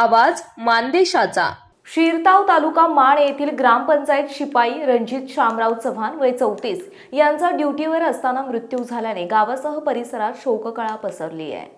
आवाज मानदेशाचा. शिरताव तालुका माण येथील ग्रामपंचायत शिपाई रणजित शामराव चव्हाण वय चौतीस यांचा ड्युटीवर असताना मृत्यू झाल्याने गावासह परिसरात शोककळा पसरली आहे.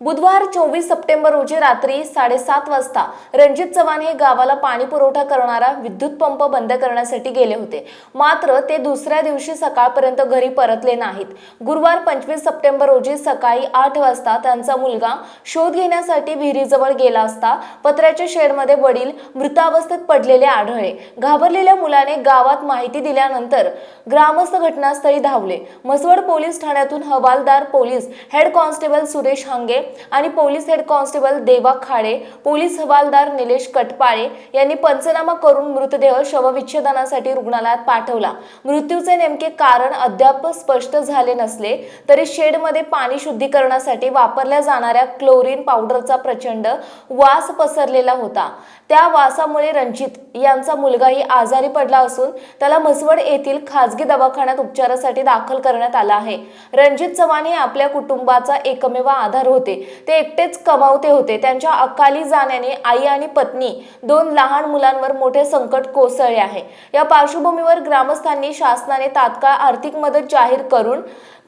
बुधवार चोवीस सप्टेंबर रोजी रात्री साडेसात वाजता रणजित चव्हाण हे गावाला पाणी पुरवठा करणारा विद्युत पंप बंद करण्यासाठी गेले होते. मात्र ते दुसऱ्या दिवशी सकाळपर्यंत घरी परतले नाहीत. गुरुवार पंचवीस सप्टेंबर रोजी सकाळी आठ वाजता त्यांचा मुलगा शोध घेण्यासाठी विहिरीजवळ गेला असता पत्र्याच्या शेडमध्ये वडील मृतावस्थेत पडलेले आढळले. घाबरलेल्या मुलाने गावात माहिती दिल्यानंतर ग्रामस्थ घटनास्थळी धावले. म्हसवड पोलीस ठाण्यातून हवालदार police head constable Suresh Hange आणि पोलीस हेड कॉन्स्टेबल देवा खाडे पोलीस हवालदार निलेश कटपाळे यांनी पंचनामा करून मृतदेह शवविच्छेदनासाठी रुग्णालयात पाठवला. मृत्यूचे नेमके कारण अद्याप स्पष्ट झाले नसले तरी शेडमध्ये पाणी शुद्धीकरणासाठी वापरल्या जाणाऱ्या क्लोरीन पावडरचा प्रचंड वास पसरलेला होता. त्या वासामुळे रणजित यांचा मुलगाही आजारी पडला असून त्याला म्हसवड येथील खाजगी दवाखान्यात उपचारासाठी दाखल करण्यात आला आहे. रणजित चव्हाण हे आपल्या कुटुंबाचा एकमेव आधार होते. ते एकटेच कमावते होते. त्यांच्या अकाली जाण्याने आई आणि पत्नी दोन लहान मुलांवर मोठे संकट कोसळले आहे. या पार्श्वभूमीवर ग्रामस्थांनी शासनाने तात्काळ आर्थिक मदत जाहीर करून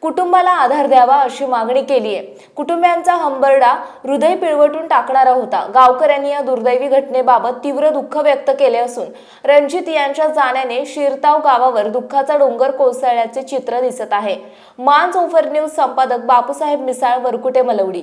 कुटुंबाला आधार द्यावा अशी मागणी केली आहे. कुटुंबियांचा हंबरडा हृदय पिळवटून टाकणारा होता. गावकऱ्यांनी या दुर्दैवी घटनेबाबत तीव्र दुःख व्यक्त केले असून रणजित यांच्या जाण्याने शिरताव गावावर दुःखाचा डोंगर कोसळल्याचे चित्र दिसत आहे. मान ओफर न्यूज संपादक बापूसाहेब मिसाळ वरकुटे मलवडी.